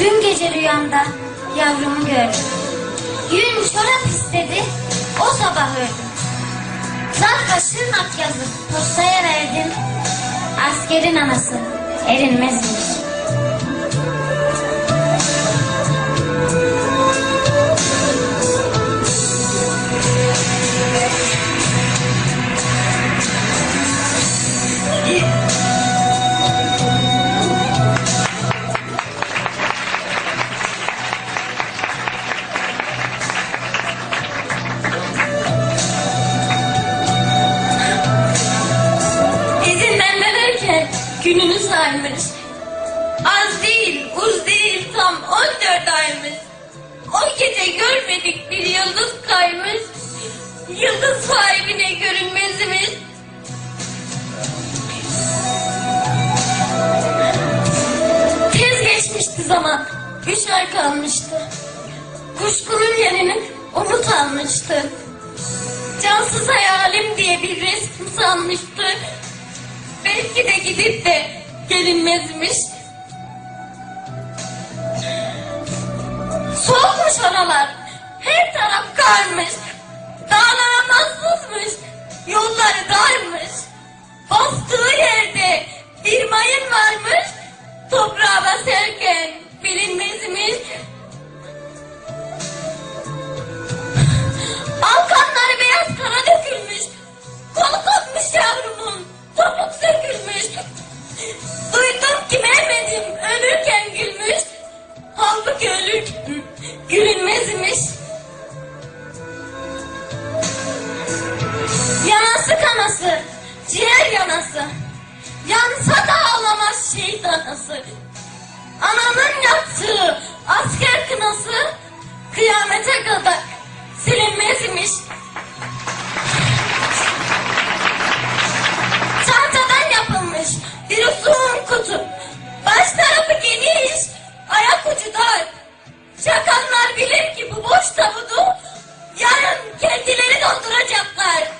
Dün gece rüyamda yavrumu gördüm. Gün çorap istedi, o sabah ördüm. Zarfa şırnak yazıp postaya verdim. Askerin anası erinmezmiş. Gününü saymış. Az değil, uz değil tam 14 aymış. O gece görmedik bir yıldız kaymış. Yıldız sahibine görünmezmiş. Tez geçmişti zaman, üç ay kalmıştı. Kuşkunun yerini umut almıştı. Cansız hayalim diye bir resim sanmıştı. Belki de gidip de gelinmezmiş. Soğukmuş oralar. Her taraf karmış. yanası, ciğer yanası. Yansa da ağlamaz şehit anası. Ananın yaptığı asker kınası kıyamete kadar silinmez imiş. Tahtadan yapılmış bir uzun kutu. Baş tarafı geniş, ayak ucu dar. Çakanlar bilir ki bu boş tabudu yarın kendileri dolduracaklar.